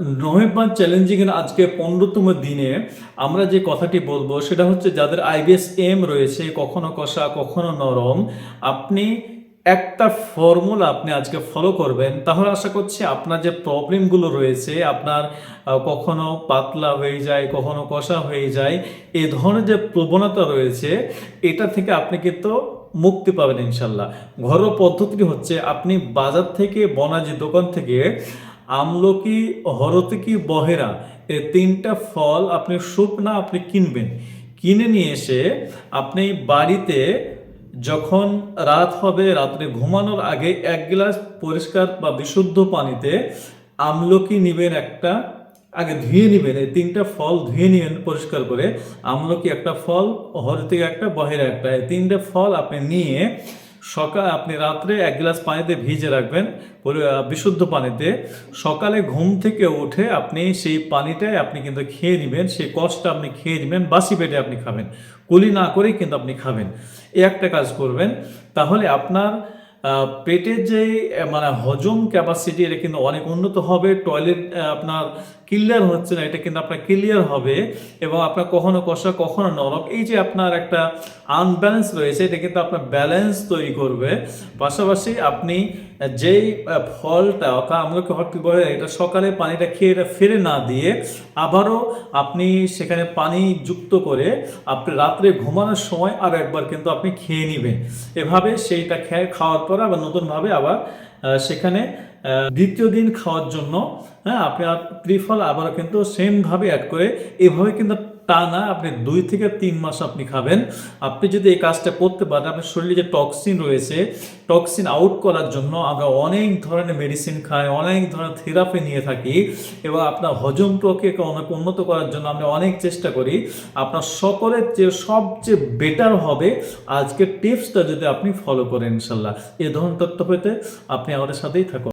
November challenging এর আজকে পনেরোতম দিনে আমরা যে কথাটি বলব সেটা হচ্ছে যাদের আইবিএস এম রয়েছে, কখনো কষা, কখনো নরম, আপনি একটা ফর্মুলা আপনি আজকে ফলো করবেন। তাহলে আশা করছি আপনার যে প্রবলেমগুলো রয়েছে, আপনার কখনো পাতলা হয়ে যায়, কখনো কষা হয়ে যায়, এ ধরনের যে প্রবণতা রয়েছে, এটা থেকে আপনি কিন্তু মুক্তি পাবেন ইনশাল্লাহ। ঘরোয়া পদ্ধতিটি হচ্ছে আপনি বাজার থেকে, বনাজি দোকান থেকে আমলকি, হরতকি, বহেরা এই তিনটা ফল আপনি শুকনা আপনি কিনবেন। কিনে নিয়ে এসে আপনি বাড়িতে যখন রাত হবে, রাত্রে ঘুমানোর আগে এক গ্লাস পরিষ্কার বা বিশুদ্ধ পানিতে আমলকি নিবেন একটা, আগে ধুয়ে নিবেন, এই তিনটা ফল ধুয়ে নিবেন পরিষ্কার করে। আমলকি একটা ফল, হরতিক একটা, বহেরা একটা, এই তিনটে ফল আপনি নিয়ে সকাল, আপনি রাত্রে এক গ্লাস পানিতে ভিজে রাখবেন বিশুদ্ধ পানিতে। সকালে ঘুম থেকে উঠে আপনি সেই পানিটাই আপনি কিন্তু খেয়ে নেবেন, সেই কষ্টটা আপনি খেয়ে নেবেন, বাসি পেটে আপনি খাবেন। কুলি না করেই কিন্তু আপনি খাবেন। এই একটা কাজ করবেন, তাহলে আপনার পেটের যে মানে হজম ক্যাপাসিটি এটা কিন্তু অনেক উন্নত হবে টয়লেট আপনার ক্লিয়ার হচ্ছে না, এটা কিন্তু আপনার ক্লিয়ার হবে এবং আপনার কখনো কষা, কখনো নরম, এই যে আপনার একটা আনব্যালেন্স রয়েছে, এটা কিন্তু আপনার ব্যালেন্স তৈরি করবে। পাশাপাশি আপনি যেই ফলটা, অর্থাৎ আমলকি হটকি বলে, এটা সকালে পানিটা খেয়ে, এটা ফেলে না দিয়ে আবারও আপনি সেখানে পানি যুক্ত করে আপনি রাত্রে ঘুমানোর সময় আর একবার কিন্তু আপনি খেয়ে নেবেন। এভাবে সেইটা খেয়ে খাওয়ার পর বা নতুনভাবে আবার সেখানে দ্বিতীয় দিন খাওয়ার জন্য হ্যাঁ আপনি আর ত্রিফল আবারও কিন্তু সেমভাবে অ্যাড করে এভাবে কিন্তু তা না আপনি দুই থেকে তিন মাস আপনি খাবেন। আপনি যদি এই কাজটা করতে পারেন, আপনার শরীরে যে টক্সিন রয়েছে টক্সিন আউট করার জন্য আমরা অনেক ধরনের মেডিসিন খাই, অনেক ধরনের থেরাপি নিয়ে থাকি এবং আপনার হজম প্রক্রিয়াকে অনেক উন্নত করার জন্য আমরা অনেক চেষ্টা করি। আপনার সকলের যে সবচেয়ে বেটার হবে আজকের টিপসটা যদি আপনি ফলো করেন ইনশাল্লাহ। এ ধরনের তথ্য পেতে আপনি আমাদের সাথেই থাকুন।